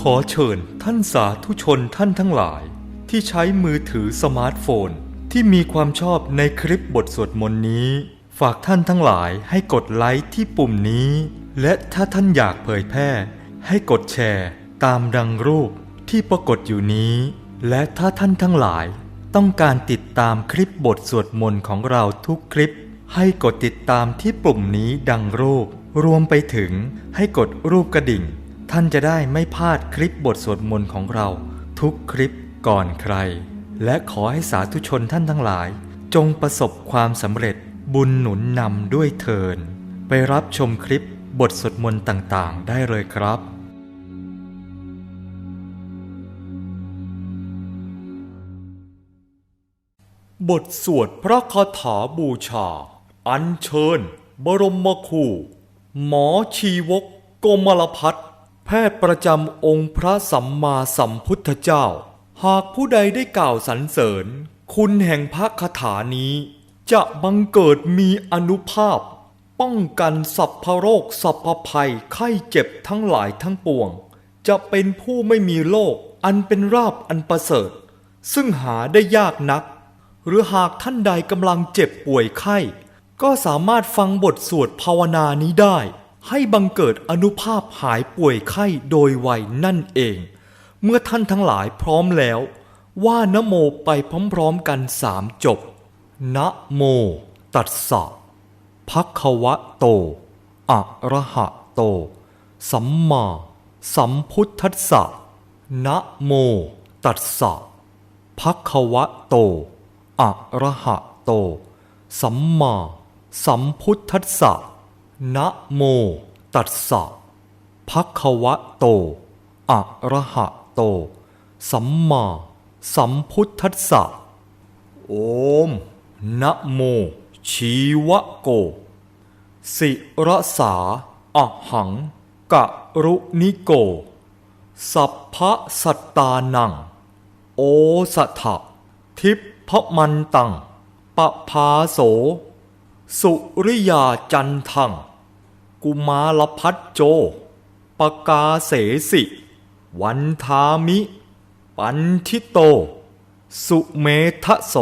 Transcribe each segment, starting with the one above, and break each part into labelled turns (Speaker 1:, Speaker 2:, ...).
Speaker 1: ขอเชิญท่านสาธุชนท่านทั้งหลาย ที่ใช้มือถือสมาร์ทโฟน ที่มีความชอบในคลิปบทสวดมนต์นี้ ฝากท่านทั้งหลายให้กดไลค์ที่ปุ่มนี้ และถ้าท่านอยากเผยแพร่ ให้กดแชร์ตามดังรูปที่ปรากฏอยู่นี้ และถ้าท่านทั้งหลาย ต้องการติดตามคลิปบทสวดมนต์ของเราทุกคลิป ให้กดติดตามที่ปุ่มนี้ดังรูป รวมไปถึงให้กดรูปกระดิ่ง ท่านจะได้ไม่พลาดคลิปบทสวดมนต์ของเรา ทุกคลิปก่อนใคร และขอให้สาธุชนท่านทั้งหลาย จงประสบความสำเร็จบุญหนุนนำด้วยเทิน ไปรับชมคลิปบทสวดมนต์ต่างๆ ได้เลยครับบทสวดพระคาถาบูชา อัญเชิญ บรมครู หมอชีวกโกมลพัฒน์แพทย์ประจำองค์พระสัมมาสัมพุทธเจ้า หากผู้ใดได้กล่าวสรรเสริญ คุณแห่งพระคาถานี้ จะบังเกิดมีอนุภาพ ป้องกันสัพพโรคสัพพภัยไข้เจ็บทั้งหลายทั้งปวง จะเป็นผู้ไม่มีโรคอันเป็นราบอันประเสริฐ ซึ่งหาได้ยากนัก หรือหากท่านใดกำลังเจ็บป่วยไข้ ก็สามารถฟังบทสวดภาวนานี้ได้ ให้บังเกิดอนุภาพหายป่วยไข้โดยไวนั่นเอง เมื่อท่านทั้งหลายพร้อมแล้ว ว่านโมไปพร้อมๆกันสามจบ นะโม ตัสสะภะคะวะโต อะระหะโต สัมมาสัมพุทธัสสะนะโม ตัสสะภะคะวะโต อะระหะโต สัมมา สัมพุทธัสสะนะโม ตัสสะภะคะวะโต อะระหะโต สัมมา สัมพุทธัสสะ โอม นะโม ชีวะโก สิระสาอะหัง กะรุนิโก สัพพะสัตตานัง โอสถะทิพพมันตังปะพาโส สุริยาจันทัง กุมาลพัชโจ ปกาเสสิ วันทามิ ปันทิโต สุเมทะโส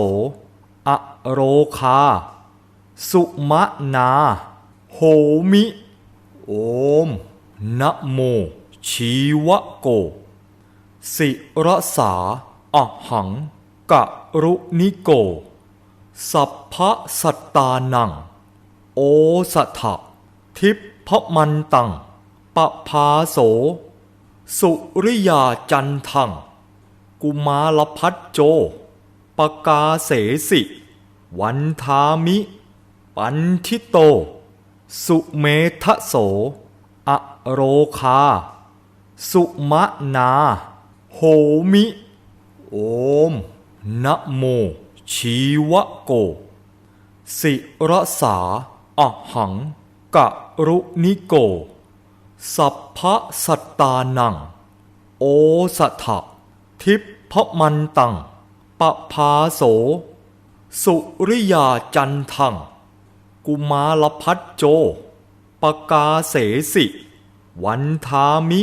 Speaker 1: อโรคา สุมะนา โหมิ โอม นะโม ชีวะโก สิรสาอหังกะรุนิโก สัพพะสัตตานัง โอสถะทิพพมันตังปะพาโส สุริยาจันทัง กุมาลพัชโจ ปกาเสสิ วันทามิ ปันทิโต สุเมทะโส อโรคา สุมะนา โหมิ โอมนะโม ชีวโก สิรสาอะหังกะรุนิโก สัพพะสัตตานัง โอสถะทิพพมันตังปะพาโส สุริยาจันทัง กุมาลพัชโจ ปกาเสสิ วันทามิ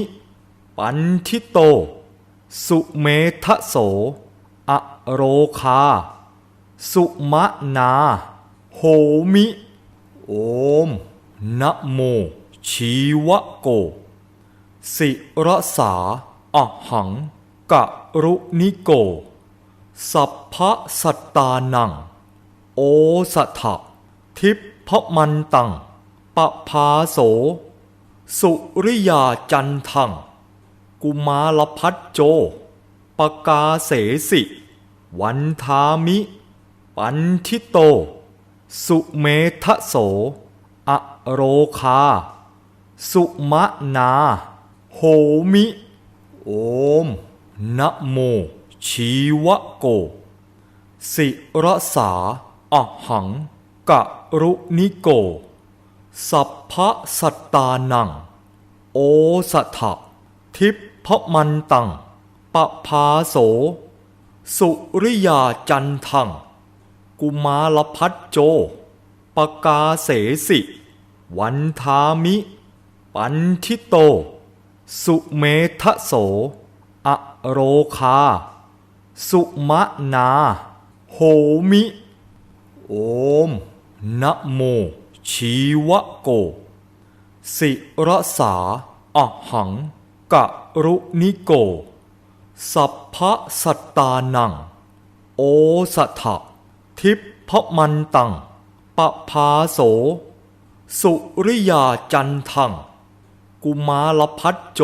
Speaker 1: ปันทิโต สุเมทะโส อโรคา สุมะนา โหมิ โอม นะโม ชีวะโก สิรสาอะหัง กะรุนิโก สัพพะสัตตานัง โอสถะทิพพมันตัง ปะพาโส สุริยาจันทัง กุมาลพัชโจปกาเสสิ วันทามิ ปันทิโต สุเมทะโส อโรคา สุมะนา โหมิ โอม นะโม ชีวะโก สิรสาอะหัง กะรุนิโก สัพพะสัตตานัง โอสถะทิพพมันตังปะพาโส สุริยาจันทัง กุมาลพัชโจ ปกาเสสิ วันทามิ ปันทิโต สุเมทะโส อโรคา สุมะนา โหมิ โอมนะโม ชีวโก สิรสาอะหังกะรุนิโก สัพพะสัตตานัง โอสถะ ทิพพมันตังปะพาโส สุริยาจันทัง กุมารพัฒโจ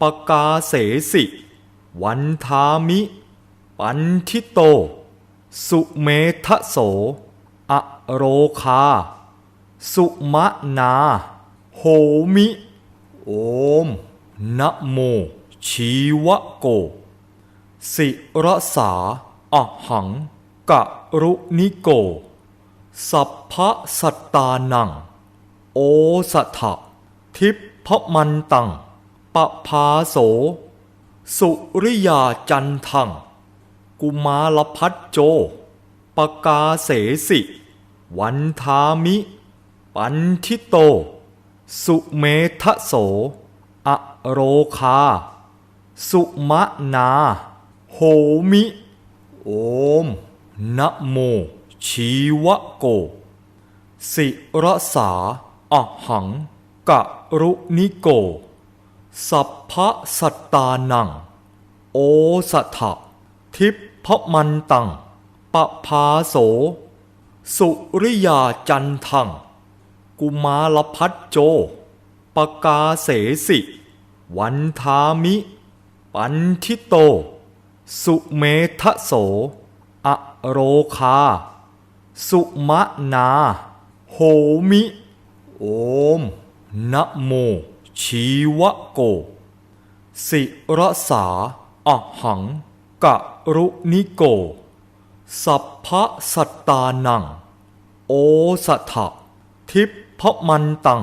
Speaker 1: ปกาเสสิ วันทามิ ปันทิโต สุเมทะโส อโรคา สุมะนา โหมิ โอมนะโม ชีวะโก สิรสาอหัง กะรุนิโก สัพพะสัตตานัง โอสถะทิพพมันตังปะพาโส สุริยาจันทัง กุมารพัฒโจ ปกาเสสิ วันทามิ ปันทิโต สุเมทะโส อโรคา สุมะนา โหมิ โอม นะโม ชีวะโก สิรสาอะหัง กะรุนิโก สัพพะสัตตานัง โอสถะทิพพมันตัง ปะพาโส สุริยาจันทัง กุมารพัฒโจ ปกาเสสิ วันทามิ ปันทิโต สุเมทะโส อโรคา สุมนา โหมิ โอม นะโม ชีวโก สิรสาอะหัง กะรุนิโก สัพพะสัตตานัง โอสถะทิพพมันตัง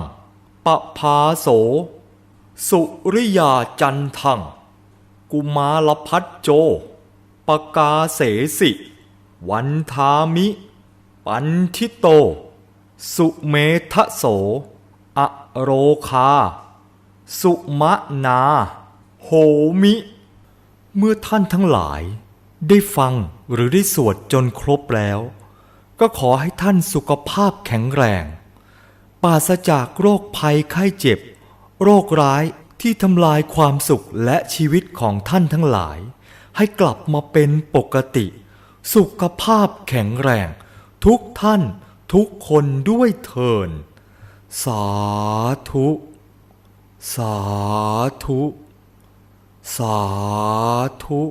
Speaker 1: ปะพาโส สุริยาจันทัง กุมารพัฒโจ ปกาเสสิ วันทามิ ปันทิโต สุเมทะโส อโรคา สุมะนา โหมิ เมื่อท่านทั้งหลาย ได้ฟังหรือได้สวดจนครบแล้ว ก็ขอให้ท่านสุขภาพแข็งแรงปราศจากโรคภัยไข้เจ็บ โรคร้ายที่ทำลายความสุขและชีวิตของท่านทั้งหลาย ให้กลับมาเป็นปกติ สุขภาพแข็งแรง ทุกท่านทุกคนด้วยเทิน สาธุ สาธุ สาธุ